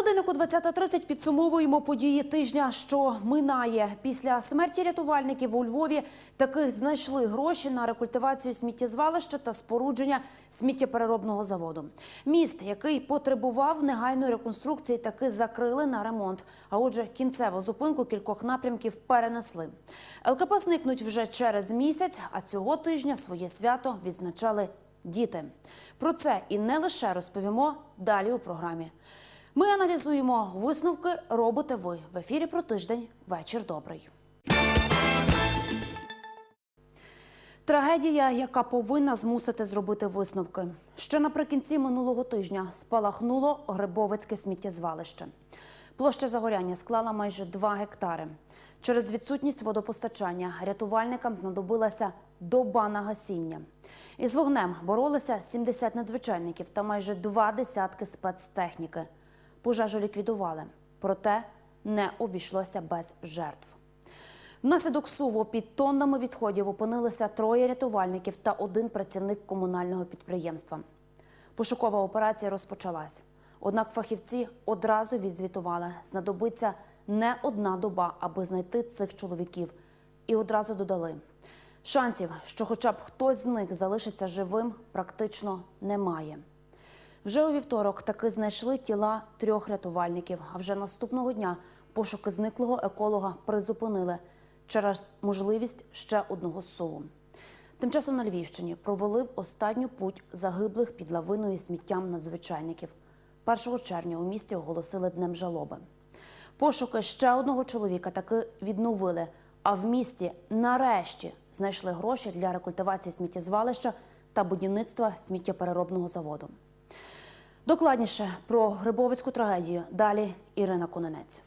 годиннику 20.30 підсумовуємо події тижня, що минає. Після смерті рятувальників у Львові таки знайшли гроші на рекультивацію сміттєзвалища та спорудження сміттєпереробного заводу. Міст, який потребував негайної реконструкції, таки закрили на ремонт. А отже, кінцеву зупинку кількох напрямків перенесли. ЛКП зникнуть вже через місяць, а цього тижня своє свято відзначали діти. Про це і не лише розповімо далі у програмі. Ми аналізуємо висновки. Робите ви в ефірі про тиждень. Вечір добрий. Трагедія, яка повинна змусити зробити висновки. Ще наприкінці минулого тижня спалахнуло Грибовицьке сміттєзвалище. Площа загоряння склала майже 2 гектари. Через відсутність водопостачання рятувальникам знадобилася доба на гасіння. Із вогнем боролися 70 надзвичайників та майже два десятки спецтехніки. Пожежу ліквідували, проте не обійшлося без жертв. Внаслідок суву під тоннами відходів опинилися троє рятувальників та один працівник комунального підприємства. Пошукова операція розпочалась. Однак фахівці одразу відзвітували, знадобиться не одна доба, аби знайти цих чоловіків. І одразу додали: шансів, що хоча б хтось з них залишиться живим, практично немає. Вже у вівторок таки знайшли тіла трьох рятувальників. А вже наступного дня пошуки зниклого еколога призупинили через можливість ще одного суву. Тим часом на Львівщині провели в останню путь загиблих під лавиною сміттям надзвичайників. 1 червня у місті оголосили днем жалоби. Пошуки ще одного чоловіка таки відновили. А в місті нарешті знайшли гроші для рекультивації сміттєзвалища та будівництва сміттєпереробного заводу. Докладніше про Грибовицьку трагедію далі Ірина Кононець.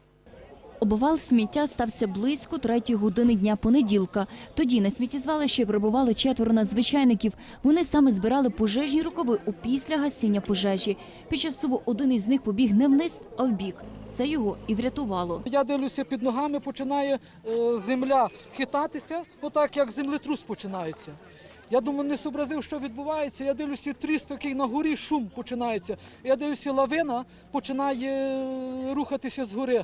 Обвал сміття стався близько третьої години дня понеділка. Тоді на сміттєзвалищі прибували четверо надзвичайників. Вони саме збирали пожежні рукави у після гасіння пожежі. Під час суву один із них побіг не вниз, а вбік. Це його і врятувало. Я дивлюся під ногами, починає е, земля хитатися, отак як землетрус починається. Я думаю, не зобразив, що відбувається. Я дивлюся, тріс такий на горі, шум починається. Я дивлюся, лавина починає е, рухатися згори.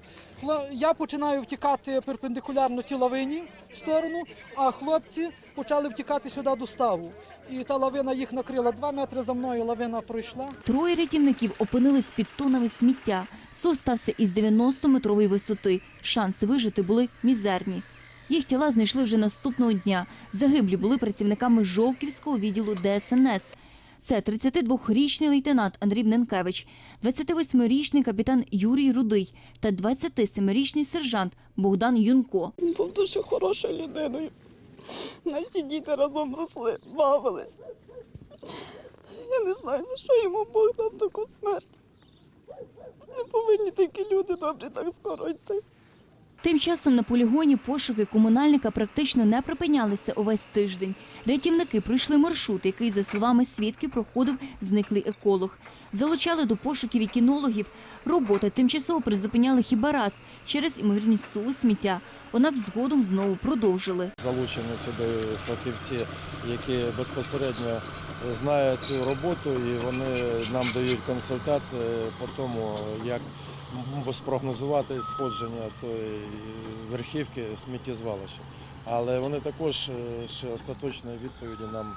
Я починаю втікати перпендикулярно тій лавині в сторону, а хлопці почали втікати сюди до ставу. І та лавина їх накрила. Два метри за мною лавина пройшла. Троє рятівників опинились під тонами сміття. Сув стався із 90-метрової висоти. Шанси вижити були мізерні. Їх тіла знайшли вже наступного дня. Загиблі були працівниками Жовківського відділу ДСНС. Це 32-річний лейтенант Андрій Ненкевич, 28-річний капітан Юрій Рудий та 27-річний сержант Богдан Юнко. Він був дуже хорошою людиною. Наші діти разом росли, бавились. Я не знаю, за що йому Бог дав таку смерть. Не повинні такі люди добрі так скоро йти. Тим часом на полігоні пошуки комунальника практично не припинялися увесь тиждень. Рятівники пройшли маршрут, який, за словами свідків, проходив зниклий еколог. Залучали до пошуків і кінологів. Роботи тимчасово призупиняли хіба раз через імовірність суву сміття. Однак згодом знову продовжили. залучені сюди фахівці, які безпосередньо знають роботу і вони нам дають консультації по тому, як спрогнозувати сходження тої верхівки сміттєзвалища. Але вони також е, ще остаточної відповіді нам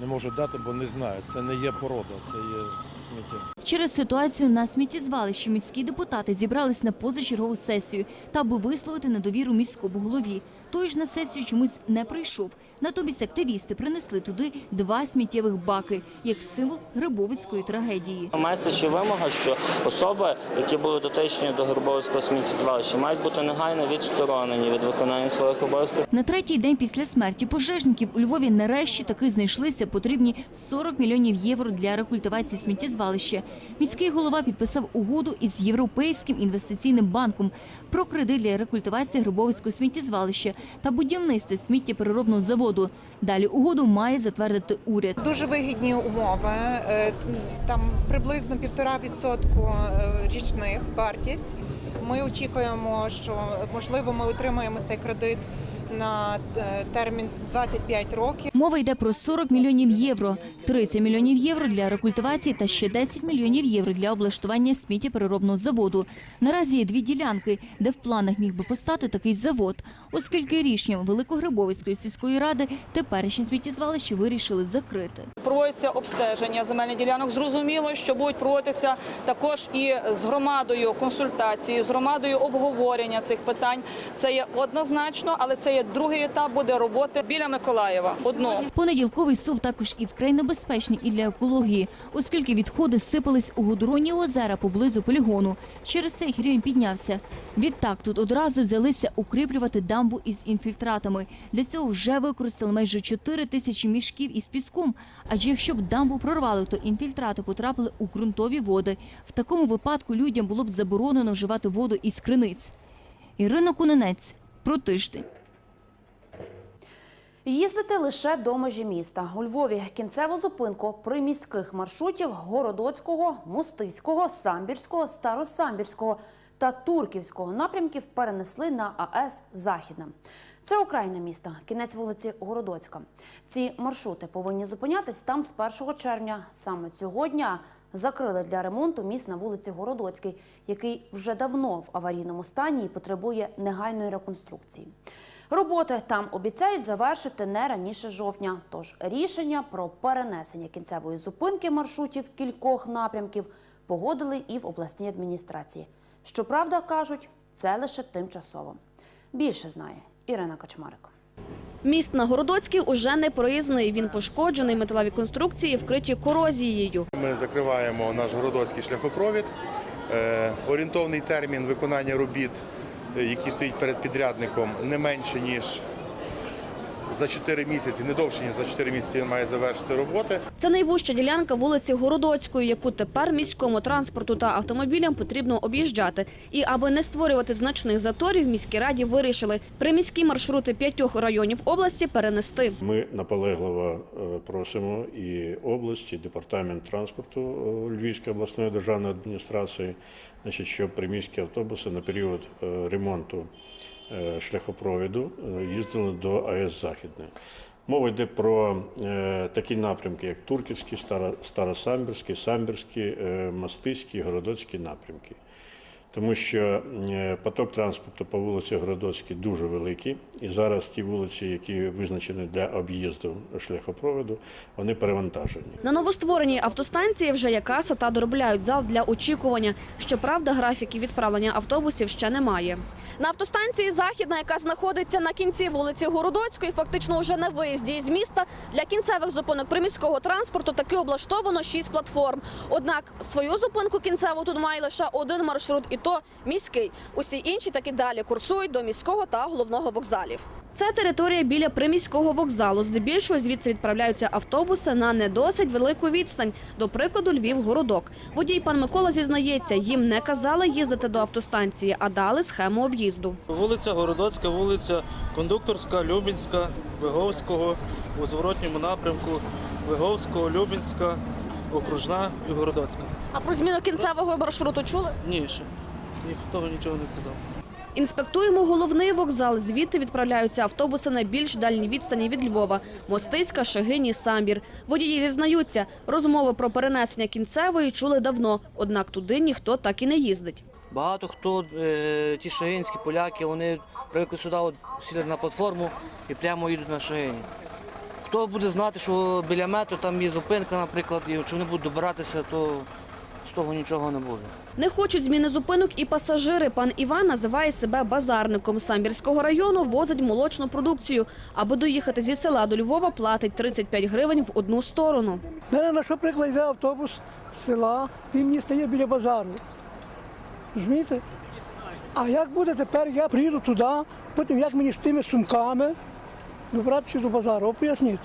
не можуть дати, бо не знають. Це не є порода, це є сміття. Через ситуацію на сміттєзвалищі міські депутати зібрались на позачергову сесію та аби висловити недовіру міському голові. Той ж на сесію чомусь не прийшов. Натомість активісти принесли туди два сміттєвих баки як символ Грибовицької трагедії. Меседж і вимога, що особи, які були дотичні до Горбовського сміттєзвалища, мають бути негайно відсторонені від виконання своїх обов'язків. На третій день після смерті пожежників у Львові нарешті таки знайшлися потрібні 40 мільйонів євро для рекультивації сміттєзвалища. Міський голова підписав угоду із Європейським інвестиційним банком про кредит для рекультивації Грибовицького сміттєзвалища та будівництва сміттєпереробного заводу. Далі угоду має затвердити уряд. Дуже вигідні умови. е, Там приблизно півтора відсотку е, річних вартість. Ми очікуємо, що можливо ми отримаємо цей кредит на е, термін 25 років. Мова йде про 40 мільйонів євро, 30 мільйонів євро для рекультивації та ще 10 мільйонів євро для облаштування сміттєпереробного заводу. Наразі є дві ділянки, де в планах міг би постати такий завод, оскільки рішенням Великогрибовицької сільської ради теперішнє сміттєзвалище вирішили закрити. проводиться обстеження земельних ділянок. Зрозуміло, що будуть проводитися також і з громадою консультації, з громадою обговорення цих питань. Це є однозначно, але це є другий етап буде роботи біля Миколаєва. Одного. Понеділковий сув також і вкрай небезпечний і для екології, оскільки відходи сипались у гудронні озера поблизу полігону. Через це їх рівень піднявся. Відтак тут одразу взялися укріплювати дамбу із інфільтратами. Для цього вже використали майже 4 тисячі мішків із піском. Адже якщо б дамбу прорвали, то інфільтрати потрапили у ґрунтові води. В такому випадку людям було б заборонено вживати воду із криниць. Ірина Куненець про тиждень. Їздити лише до межі міста. У Львові кінцеву зупинку приміських маршрутів Городоцького, Мостиського, Самбірського, Старосамбірського та Турківського напрямків перенесли на АЕС Західна. Це окраїна міста, кінець вулиці Городоцька. Ці маршрути повинні зупинятись там з 1 червня. Саме цього дня закрили для ремонту міст на вулиці Городоцькій, який вже давно в аварійному стані і потребує негайної реконструкції. Роботи там обіцяють завершити не раніше жовтня. Тож рішення про перенесення кінцевої зупинки маршрутів кількох напрямків погодили і в обласній адміністрації. Щоправда, кажуть, це лише тимчасово. Більше знає Ірина Качмарик. Міст на Городоцькій уже не проїзний. Він пошкоджений, металеві конструкції вкриті корозією. Ми закриваємо наш городоцький шляхопровід. Е, Орієнтовний термін виконання робіт, е, який стоїть перед підрядником, не менше ніж за 4 місяці, не довше ніж за 4 місяці він має завершити роботи. Це найвужча ділянка вулиці Городоцької, яку тепер міському транспорту та автомобілям потрібно об'їжджати. І аби не створювати значних заторів, міській раді вирішили приміські маршрути п'ятьох районів області перенести. Ми наполегливо е, просимо і область, і департамент транспорту е, Львівської обласної державної адміністрації, значить, щоб приміські автобуси на період е, ремонту шляхопровіду е, їздили до АЕС Західне. Мова йде про е, такі напрямки, як Турківський, Старосамбірський, Самбірський, е, Мастиський, Городоцький напрямки. Тому що е, поток транспорту по вулиці Городоцькій дуже великий, і зараз ті вулиці, які визначені для об'їзду шляхопроводу, вони перевантажені. На новоствореній автостанції вже є каса та доробляють зал для очікування. Щоправда, графіків відправлення автобусів ще немає. На автостанції Західна, яка знаходиться на кінці вулиці Городоцької, фактично вже на виїзді із міста, для кінцевих зупинок приміського транспорту таки облаштовано шість платформ. Однак свою зупинку кінцеву тут має лише один маршрут, і то міський. Усі інші таки далі курсують до міського та головного вокзалів. Це територія біля приміського вокзалу. Здебільшого звідси відправляються автобуси на не досить велику відстань. До прикладу, Львів-Городок. Водій пан Микола зізнається, їм не казали їздити до автостанції, а дали схему об'їзду. Вулиця Городоцька, вулиця Кондукторська, Любінська, Виговського у зворотньому напрямку Виговського, Любінська, Окружна і Городоцька. А про зміну кінцевого маршруту чули? Ні, ще ніхто нічого не казав. Інспектуємо головний вокзал. Звідти відправляються автобуси на більш дальні відстані від Львова. Мостиська, Шегині, Самбір. Водії зізнаються, розмови про перенесення кінцевої чули давно, однак туди ніхто так і не їздить. Багато хто, е, ті шагинські поляки, вони привикли сюди, от, сіли на платформу і прямо їдуть на Шагині. Хто буде знати, що біля метро там є зупинка, наприклад, і якщо вони будуть добиратися, то того нічого не буде. Не хочуть зміни зупинок і пасажири. Пан Іван називає себе базарником. Самбірського району возить молочну продукцію. Аби доїхати зі села до Львова, платить 35 гривень в одну сторону. Мене, на що приклад йде автобус з села, він мені стає біля базару. Розумієте? А як буде тепер, я приїду туди, потім як мені з тими сумками добратися до базару, поясніть.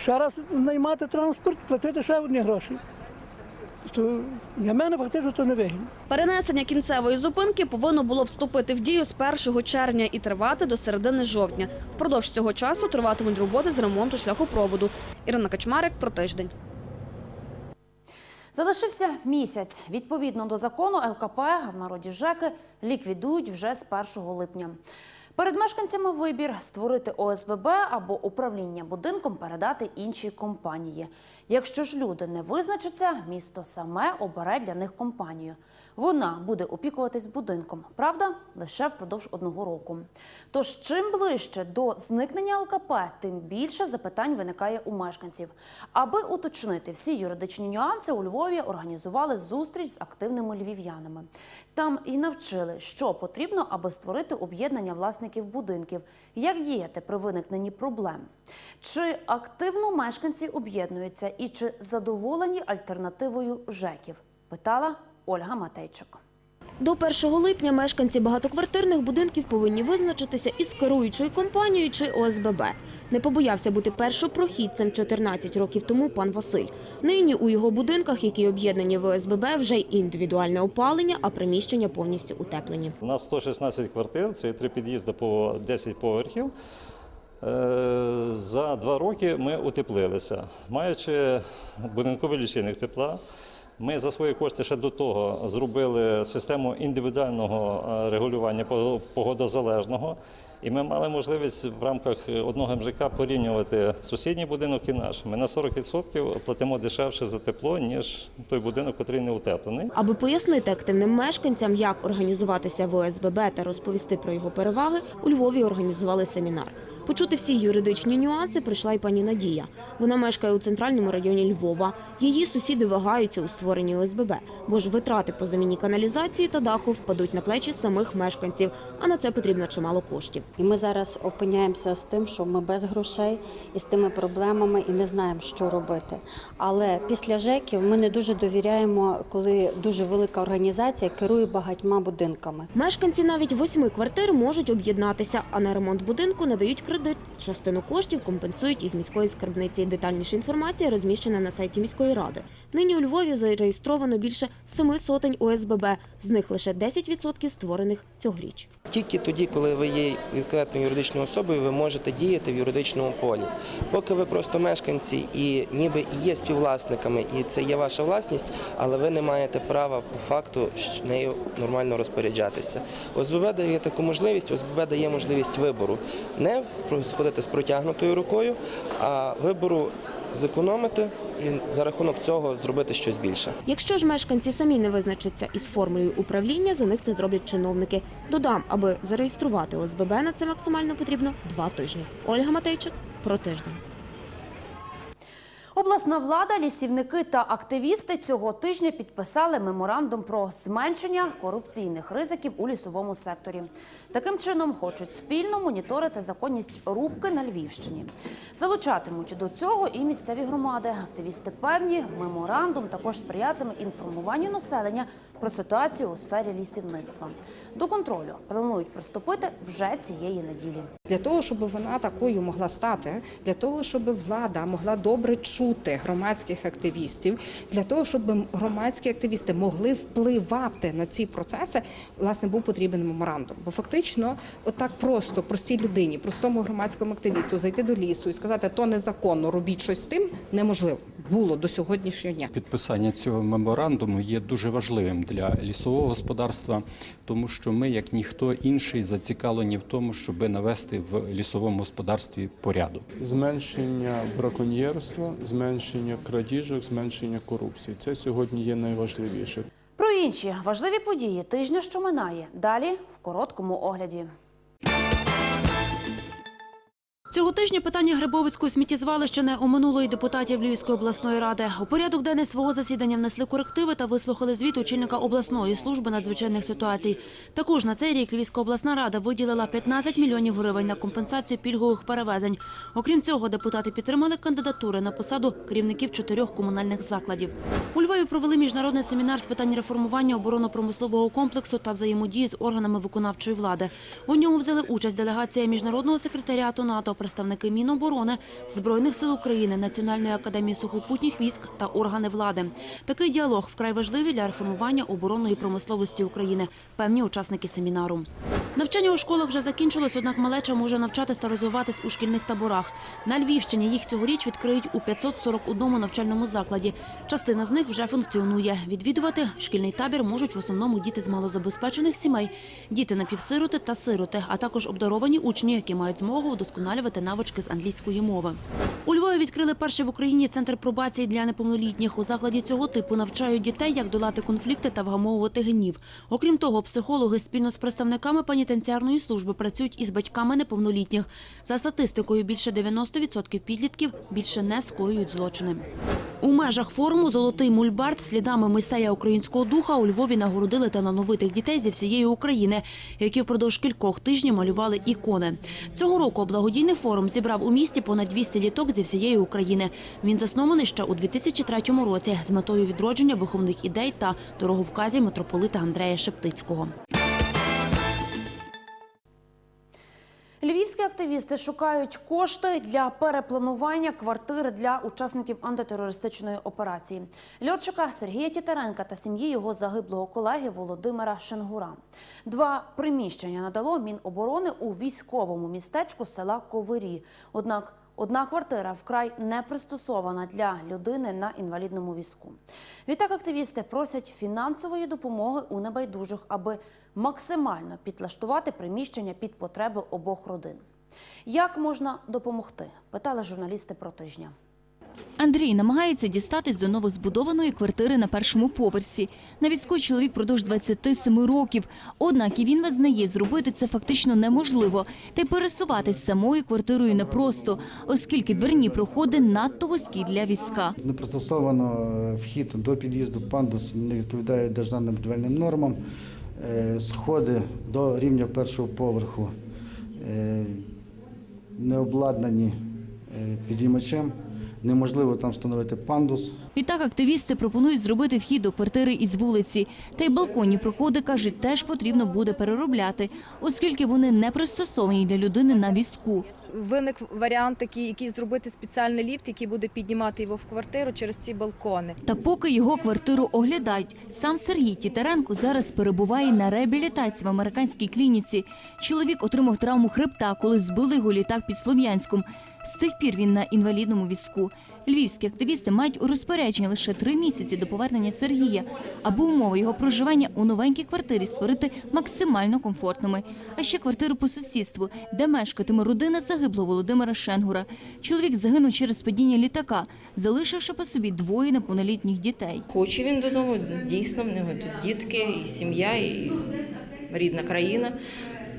Ще раз наймати транспорт, платити ще одні гроші. То для мене фактично то не вигідно. Перенесення кінцевої зупинки повинно було вступити в дію з 1 червня і тривати до середини жовтня. Впродовж цього часу триватимуть роботи з ремонту шляхопроводу. Ірина Качмарик про тиждень. Залишився місяць. Відповідно до закону ЛКП, в народі ЖЕКи, ліквідують вже з 1 липня. Перед мешканцями вибір створити ОСББ або управління будинком передати іншій компанії. Якщо ж люди не визначаться, місто саме обере для них компанію. Вона буде опікуватись будинком, правда, лише впродовж одного року. Тож, чим ближче до зникнення ЛКП, тим більше запитань виникає у мешканців. Аби уточнити всі юридичні нюанси, у Львові організували зустріч з активними львів'янами. Там і навчили, що потрібно, аби створити об'єднання власників будинків, як діяти при виникненні проблем. Чи активно мешканці об'єднуються і чи задоволені альтернативою ЖЕКів? Питала Ольга Матейчик. До 1 липня мешканці багатоквартирних будинків повинні визначитися із керуючою компанією чи ОСББ. Не побоявся бути першопрохідцем 14 років тому пан Василь. Нині у його будинках, які об'єднані в ОСББ, вже й індивідуальне опалення, а приміщення повністю утеплені. У нас 116 квартир, це три під'їзди по 10 поверхів. Е, За два роки ми утеплилися. Маючи будинковий лічильник тепла, ми за свої кошти ще до того зробили систему індивідуального е, регулювання пого- погодозалежного. І ми мали можливість в рамках одного МЖК порівнювати сусідній будинок і наш. Ми на 40% платимо дешевше за тепло, ніж той будинок, який не утеплений. Аби пояснити активним мешканцям, як організуватися в ОСББ та розповісти про його переваги, у Львові організували семінар. Почути всі юридичні нюанси прийшла й пані Надія. Вона мешкає у центральному районі Львова. Її сусіди вагаються у створенні ОСББ, бо ж витрати по заміні каналізації та даху впадуть на плечі самих мешканців, а на це потрібно чимало коштів. І ми зараз опиняємося з тим, що ми без грошей і з тими проблемами і не знаємо, що робити. Але після ЖЕКів ми не дуже довіряємо, коли дуже велика організація керує багатьма будинками. Мешканці навіть восьми квартир можуть об'єднатися, а на ремонт будинку надають кредит. Частину коштів компенсують із міської скарбниці. Детальніша інформація розміщена на сайті міської ради. Нині у Львові зареєстровано більше семи сотень ОСББ. З них лише 10% створених цьогоріч. Тільки тоді, коли ви є конкретною юридичною особою, ви можете діяти в юридичному полі. Поки ви просто мешканці і ніби є співвласниками, і це є ваша власність, але ви не маєте права по факту нею нормально розпоряджатися. ОСББ дає таку можливість, ОСББ дає можливість вибору. Не сходити з протягнутою рукою, а вибору зекономити і за рахунок цього зробити щось більше. Якщо ж мешканці самі не визначаться із формою управління, за них це зроблять чиновники. Додам, аби зареєструвати ОСББ на це максимально потрібно два тижні. Ольга Матейчик про тиждень. Обласна влада, лісівники та активісти цього тижня підписали меморандум про зменшення корупційних ризиків у лісовому секторі. Таким чином хочуть спільно моніторити законність рубки на Львівщині. Залучатимуть до цього і місцеві громади. Активісти певні, меморандум також сприятиме інформуванню населення про ситуацію у сфері лісівництва. До контролю планують приступити вже цієї неділі. Для того, щоб вона такою могла стати, для того, щоб влада могла добре чути громадських активістів, для того, щоб громадські активісти могли впливати на ці процеси, власне, був потрібен меморандум. Бо фактично, отак просто простій людині, простому громадському активісту зайти до лісу і сказати, то незаконно, робіть щось з тим, неможливо було до сьогоднішнього дня. Підписання цього меморандуму є дуже важливим для лісового господарства, тому що ми, як ніхто інший, зацікавлені в тому, щоб навести в лісовому господарстві порядок. Зменшення браконьєрства, зменшення крадіжок, зменшення корупції це сьогодні є найважливіше. Про інші важливі події тижня, що минає. Далі в короткому огляді. Цього тижня питання Грибовицького сміттєзвалища не оминуло і депутатів Львівської обласної ради. У порядок денний свого засідання внесли корективи та вислухали звіт очільника обласної служби надзвичайних ситуацій. Також на цей рік Львівська обласна рада виділила 15 мільйонів гривень на компенсацію пільгових перевезень. Окрім цього, депутати підтримали кандидатури на посаду керівників чотирьох комунальних закладів. У Львові провели міжнародний семінар з питань реформування оборонно-промислового комплексу та взаємодії з органами виконавчої влади. У ньому взяли участь делегація міжнародного секретаріату НАТО, представники Міноборони, Збройних сил України, Національної академії сухопутніх військ та органи влади. Такий діалог вкрай важливий для реформування оборонної промисловості України. Певні учасники семінару. Навчання у школах вже закінчилось, однак малеча може навчатись та розвиватись у шкільних таборах. На Львівщині їх цьогоріч відкриють у 541 навчальному закладі. Частина з них вже функціонує. Відвідувати шкільний табір можуть в основному діти з малозабезпечених сімей, діти напівсироти та сироти, а також обдаровані учні, які мають змогу вдосконалювати навички з англійської мови. У Львові відкрили перший в Україні центр пробації для неповнолітніх. У закладі цього типу навчають дітей, як долати конфлікти та вгамовувати гнів. Окрім того, психологи спільно з представниками пенітенціарної служби працюють із батьками неповнолітніх. За статистикою, більше 90% підлітків більше не скоюють злочини. У межах форуму Золотий мульбард слідами Мойсея українського духа у Львові нагородили талановитих дітей зі всієї України, які впродовж кількох тижнів малювали ікони. Цього року благодійний форум зібрав у місті понад 200 діток зі всієї України. Він заснований ще у 2003 році з метою відродження виховних ідей та дороговказів митрополита Андрея Шептицького. Львівські активісти шукають кошти для перепланування квартир для учасників антитерористичної операції. Льотчика Сергія Тітаренка та сім'ї його загиблого колеги Володимира Шенгура. Два приміщення надало Міноборони у військовому містечку села Ковирі. Однак Одна квартира вкрай не пристосована для людини на інвалідному візку. Відтак активісти просять фінансової допомоги у небайдужих, аби максимально підлаштувати приміщення під потреби обох родин. Як можна допомогти? Питали журналісти про тижня. Андрій намагається дістатись до новозбудованої квартири на першому поверсі. На візку чоловік продовж 27 років. Однак і він визнає, зробити це фактично неможливо. Та й пересуватись самою квартирою непросто, оскільки дверні проходи надто вузькі для візка. Не пристосовано е, вхід до під'їзду пандус не відповідає державним будівельним нормам. Е, Сходи до рівня першого поверху е, не обладнані підіймачем. Неможливо там встановити пандус. Відтак активісти пропонують зробити вхід до квартири із вулиці. Та й балконні проходи, кажуть, теж потрібно буде переробляти, оскільки вони не пристосовані для людини на візку. Виник варіант такий, який зробити спеціальний ліфт, який буде піднімати його в квартиру через ці балкони. Та поки його квартиру оглядають, сам Сергій Тітаренко зараз перебуває на реабілітації в американській клініці. Чоловік отримав травму хребта, коли збили його літак під Слов'янськом. З тих пір він на інвалідному візку. Львівські активісти мають у розпорядженні лише три місяці до повернення Сергія, аби умови його проживання у новенькій квартирі створити максимально комфортними. А ще квартиру по сусідству, де мешкатиме родина загиблого Володимира Шенгура. Чоловік загинув через падіння літака, залишивши по собі двоє неповнолітніх дітей. Хоче він додому, дійсно, в нього тут дітки, і сім'я, і рідна країна.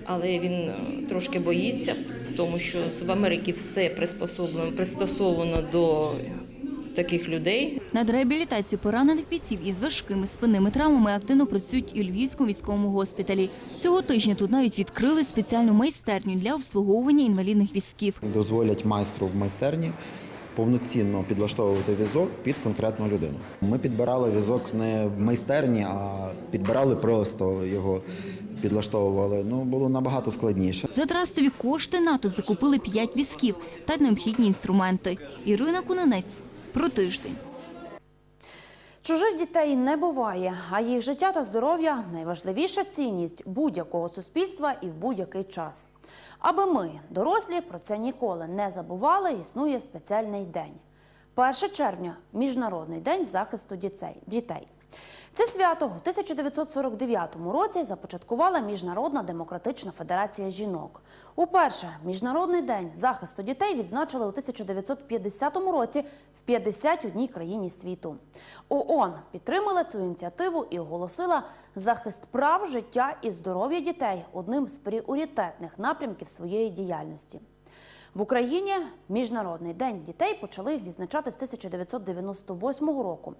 Але він е, трошки боїться, тому що в Америці все приспособлено, пристосовано до таких людей. Над реабілітацією поранених бійців із важкими спинними травмами активно працюють і у Львівському військовому госпіталі. Цього тижня тут навіть відкрили спеціальну майстерню для обслуговування інвалідних візків. дозволять майстру в майстерні повноцінно підлаштовувати візок під конкретну людину. Ми підбирали візок не в майстерні, а підбирали просто його підлаштовували. Ну було набагато складніше. За трастові кошти НАТО закупили п'ять візків та необхідні інструменти. Ірина Кунанець про тиждень. Чужих дітей не буває, а їх життя та здоров'я найважливіша цінність будь-якого суспільства і в будь-який час. Аби ми, дорослі, про це ніколи не забували, існує спеціальний день. 1 червня Міжнародний день захисту дітей. Це свято у 1949 році започаткувала Міжнародна демократична федерація жінок. Уперше Міжнародний день захисту дітей відзначили у 1950 році в 51 країні світу. ООН підтримала цю ініціативу і оголосила захист прав, життя і здоров'я дітей одним з пріоритетних напрямків своєї діяльності. В Україні Міжнародний день дітей почали відзначати з 1998 року.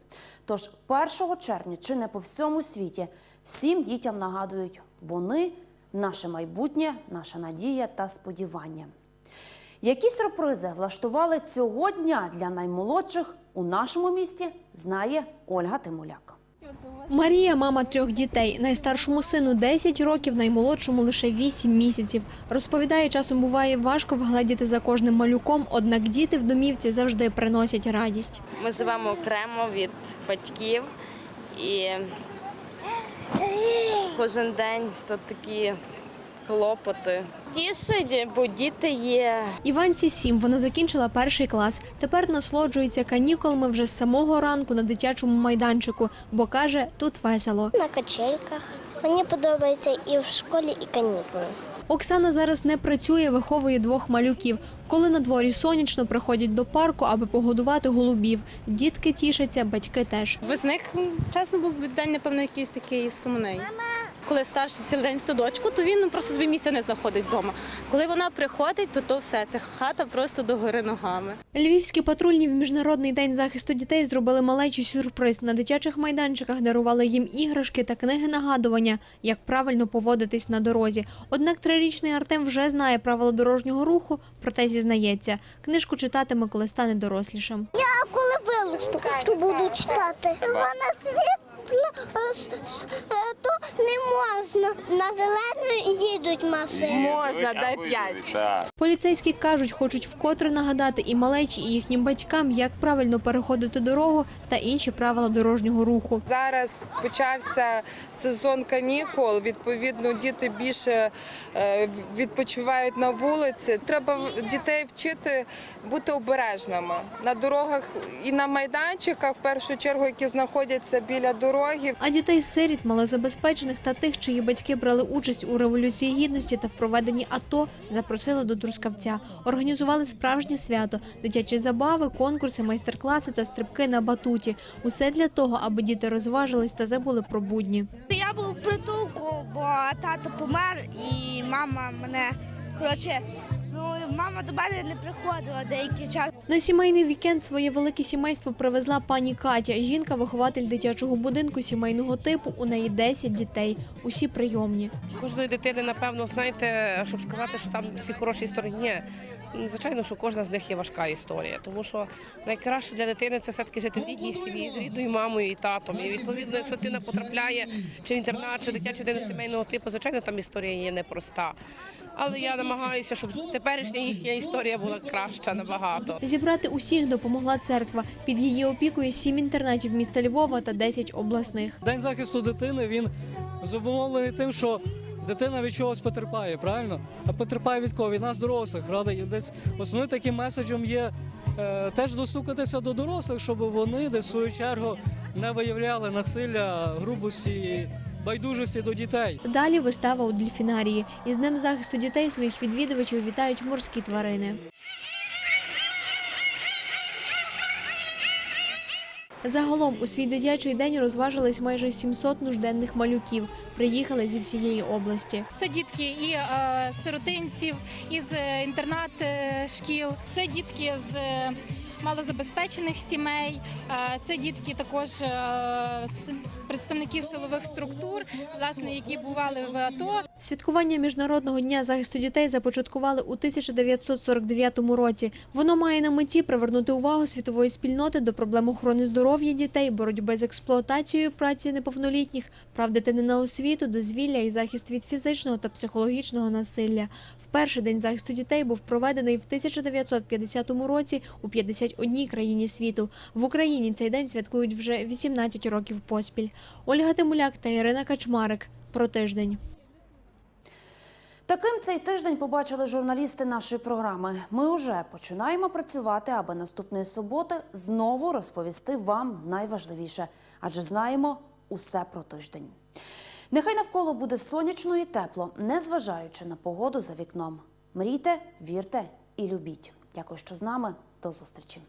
Тож 1 червня чи не по всьому світі всім дітям нагадують, вони наше майбутнє, наша надія та сподівання. Які сюрпризи влаштували цього дня для наймолодших у нашому місті, знає Ольга Тимуляк. Марія мама трьох дітей. Найстаршому сину 10 років, наймолодшому лише 8 місяців. Розповідає, часом буває важко вгледіти за кожним малюком, однак діти в домівці завжди приносять радість. Ми живемо окремо від батьків і кожен день тут такі клопоти. Тішить, бо діти є. Іванці сім. вона закінчила перший клас. Тепер насолоджується канікулами вже з самого ранку на дитячому майданчику, бо каже, тут весело. На качельках. Мені подобається і в школі, і канікули. Оксана зараз не працює, виховує двох малюків. Коли на дворі сонячно, приходять до парку, аби погодувати голубів. Дітки тішаться, батьки теж. Без них чесно був день, напевно, якийсь такий сумний. Коли старший цілий день в садочку, то він ну, просто собі місця не знаходить вдома. Коли вона приходить, то то все, це хата просто до гори ногами. Львівські патрульні в міжнародний день захисту дітей зробили малечий сюрприз. На дитячих майданчиках дарували їм іграшки та книги нагадування, як правильно поводитись на дорозі. Однак трирічний Артем вже знає правила дорожнього руху, проте зізнається, книжку читатиме, коли стане дорослішим. Я коли вилучу, то буду читати. Вона світла, с- с- е, то не можна. На зелену їдуть машини. Можна, дай п'ять. Поліцейські кажуть, хочуть вкотре нагадати і малечі, і їхнім батькам, як правильно переходити дорогу та інші правила дорожнього руху. Зараз почався сезон канікул. Відповідно, діти більше е, відпочивають на вулиці. Треба дітей вчити бути обережними на дорогах і на майданчиках, в першу чергу, які знаходяться біля дороги. А дітей сиріт, малозабезпечених та тих, чиї батьки брали участь у революції гідності та в проведенні АТО, запросили до Трускавця. Організували справжнє свято, дитячі забави, конкурси, майстер-класи та стрибки на батуті. Усе для того, аби діти розважились та забули про будні. Я був в притулку, бо тато помер і мама мене коротше. Ну мама до мене не приходила деякий час. На сімейний вікенд своє велике сімейство привезла пані Катя. Жінка, вихователь дитячого будинку сімейного типу. У неї 10 дітей. Усі прийомні. Кожної дитини, напевно, знаєте, щоб сказати, що там всі хороші Ну, звичайно, що кожна з них є важка історія, тому що найкраще для дитини це все-таки жити в рідній сім'ї з рідною мамою і татом. І відповідно, якщо дитина потрапляє чи інтернат, чи дитячу дитину сімейного типу, звичайно, там історія є непроста. Але я намагаюся, щоб теперішня їхня історія була краща набагато. Зібрати усіх допомогла церква. Під її опікою сім інтернатів міста Львова та 10 обласних. День захисту дитини він зумовлений тим, що дитина від чогось потерпає, правильно? А потерпає від кого? Від нас дорослих, правда? І десь основним таким меседжем є е, теж достукатися до дорослих, щоб вони десь в свою чергу не виявляли насилля, грубості, байдужості до дітей. Далі вистава у дельфінарії. Із Днем захисту дітей своїх відвідувачів вітають морські тварини. Загалом у свій дитячий день розважились майже 700 нужденних малюків. Приїхали зі всієї області. Це дітки і е, сиротинців, із е, інтернат е, шкіл, це дітки з е, малозабезпечених сімей, е, це дітки також е, з представників силових структур, власне, які бували в АТО. Святкування міжнародного дня захисту дітей започаткували у 1949 році. Воно має на меті привернути увагу світової спільноти до проблем охорони здоров'я дітей, боротьби з експлуатацією праці неповнолітніх, прав дитини на освіту, дозвілля і захист від фізичного та психологічного насилля. Вперше день захисту дітей був проведений в 1950 році у 51 країні світу. В Україні цей день святкують вже 18 років поспіль. Ольга Тимуляк та Ірина Качмарик про тиждень. Таким цей тиждень побачили журналісти нашої програми. Ми вже починаємо працювати, аби наступної суботи знову розповісти вам найважливіше, адже знаємо усе про тиждень. Нехай навколо буде сонячно і тепло, незважаючи на погоду за вікном. Мрійте, вірте і любіть. Дякую, що з нами. До зустрічі.